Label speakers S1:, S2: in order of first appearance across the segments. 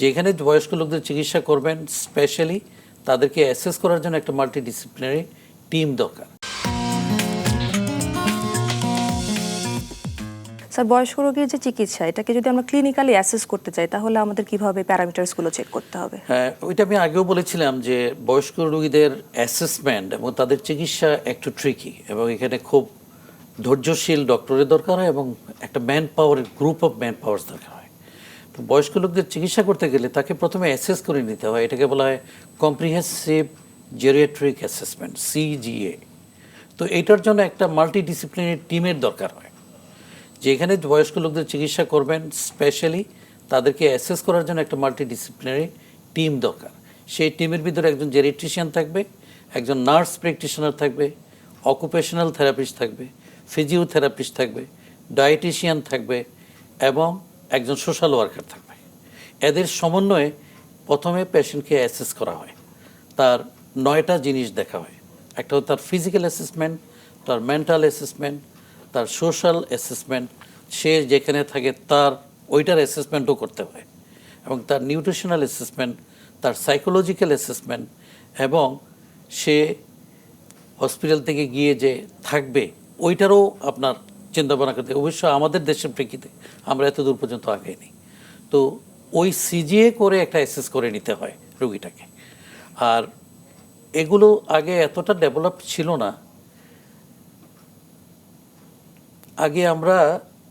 S1: যেখানে বয়স্ক লোকদের চিকিৎসা করবেন স্পেশালি তাদেরকে অ্যাসেস করার জন্য একটা মাল্টিডিসিপ্লিনারি টিম দরকার।
S2: স্যার বয়স্ক রোগীর যে চিকিৎসা এটাকে যদি আমরা ক্লিনিক্যালি অ্যাসেস করতে চাই তাহলে আমাদের কীভাবে প্যারামিটারসগুলো চেক করতে হবে?
S1: হ্যাঁ ওইটা আমি আগেও বলেছিলাম যে বয়স্ক রোগীদের অ্যাসেসমেন্ট এবং তাদের চিকিৎসা একটু ট্রিকি এবং এখানে খুব ধৈর্যশীল ডক্টরের দরকার হয় এবং একটা ম্যান পাওয়ারের গ্রুপ অফ ম্যান পাওয়ার দরকার হয়। বয়স্ক লোকদের চিকিৎসা করতে গেলে তাকে প্রথমে অ্যাসেস করে নিতে হয়। এটাকে বলা হয় কম্প্রিহেন্সিভ জেরিয়াট্রিক অ্যাসেসমেন্ট সিজিএ তো এইটার জন্য একটা মাল্টিডিসিপ্লিনারি টিমের দরকার হয় যেখানে বয়স্ক লোকদের চিকিৎসা করবেন স্পেশালি তাদেরকে অ্যাসেস করার জন্য একটা মাল্টিডিসিপ্লিনারি টিম দরকার। সেই টিমের ভিতরে একজন জেরিট্রিশিয়ান থাকবে, একজন নার্স প্র্যাকটিশনার থাকবে অকুপেশনাল থেরাপিস্ট থাকবে ফিজিওথেরাপিস্ট থাকবে ডায়েটিশিয়ান থাকবে এবং একজন সোশ্যাল ওয়ার্কার থাকবে। এদের সমন্বয়ে প্রথমে পেশেন্টকে অ্যাসেস করা হয়। তার নয়টা জিনিস দেখা হয়। একটা হলো তার ফিজিক্যাল অ্যাসেসমেন্ট তার মেন্টাল অ্যাসেসমেন্ট তার সোশ্যাল অ্যাসেসমেন্ট সে যেখানে থাকে তার ওইটার অ্যাসেসমেন্টও করতে হয়। এবং তার নিউট্রিশনাল অ্যাসেসমেন্ট তার সাইকোলজিক্যাল অ্যাসেসমেন্ট এবং সে হসপিটাল থেকে গিয়ে যে থাকবে, ওইটারও আপনার চিন্তা ভাবনা করতে অবশ্য আমাদের দেশের প্রেক্ষিতে আমরা এত দূর পর্যন্ত আগেনি তো ওই সিজিএ করে একটা অ্যাসেস করে নিতে হয় রুগীটাকে। আর এগুলো আগে এতটা ডেভেলপ ছিল না। আগে আমরা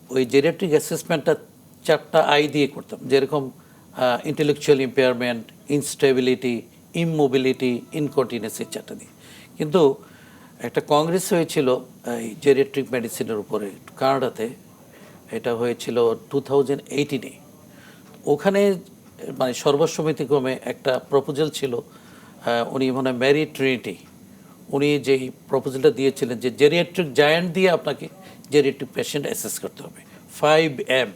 S1: ওই জেরিয়াট্রিক অ্যাসেসমেন্টটা চারটা আই দিয়ে করতাম। যেরকম intellectual impairment instability immobility incontinence এই চারটা দিয়ে। কিন্তু একটা কংগ্রেস হয়েছিল, এই জেরিয়াট্রিক মেডিসিনের উপরে, কানাডাতে। এটা হয়েছিল টু থাউজেন্ড এইটিনে ওখানে মানে সর্বসম্মতিক্রমে একটা প্রপোজাল ছিল উনি মনে ম্যারি ট্রিনিটি উনি যেই প্রপোজালটা দিয়েছিলেন যে জেরিয়াট্রিক জায়ান্ট দিয়ে আপনাকে জেরিয়াট্রিক পেশেন্ট অ্যাসেস করতে হবে। ফাইভ এম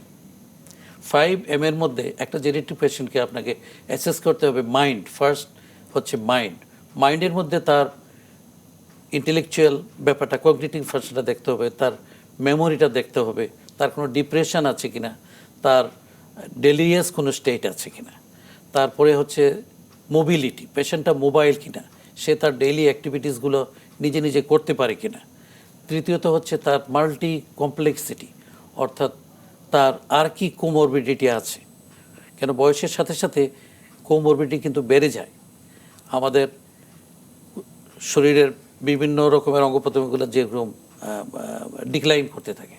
S1: ফাইভ এম এর মধ্যে একটা জেরিয়াট্রিক পেশেন্টকে আপনাকে অ্যাসেস করতে হবে মাইন্ড ফার্স্ট হচ্ছে মাইন্ড মাইন্ডের মধ্যে তার ইন্টেলেকচুয়াল ব্যাপারটা কগনিটিভ ফাংশনটা দেখতে হবে, তার মেমোরিটা দেখতে হবে, তার কোনো ডিপ্রেশন আছে কি না তার ডেলিরিয়াস কোনো স্টেট আছে কি না তারপরে হচ্ছে মোবিলিটি পেশেন্টটা মোবাইল কিনা, সে তার ডেইলি অ্যাক্টিভিটিসগুলো নিজে নিজে করতে পারে কিনা, তৃতীয়ত হচ্ছে তার মাল্টি কমপ্লেক্সিটি অর্থাৎ তার আর কি কোমরবিডিটি আছে, কেন বয়সের সাথে সাথে কোমরবিডিটি কিন্তু বেড়ে যায়, আমাদের শরীরের বিভিন্ন রকমের অঙ্গ প্রত্যঙ্গগুলো যেরকম ডিক্লাইন করতে থাকে।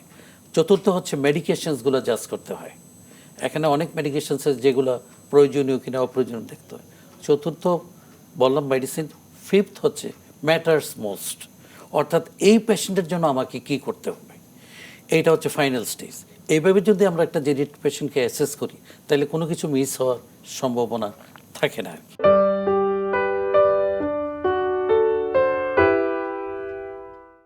S1: চতুর্থ হচ্ছে মেডিকেশনসগুলো জাজ করতে হয়। এখানে অনেক মেডিকেশনস যেগুলো প্রয়োজনীয় কিনা অপ্রয়োজনীয় দেখতে হয়। চতুর্থ বললাম মেডিসিন ফিফথ হচ্ছে ম্যাটার্স মোস্ট অর্থাৎ এই পেশেন্টের জন্য আমাকে কি করতে হবে? এইটা হচ্ছে ফাইনাল স্টেজ এইভাবে যদি আমরা একটা জেডিট পেশেন্টকে অ্যাসেস করি, তাহলে কোনো কিছু মিস হওয়ার সম্ভাবনা থাকে না আর কি।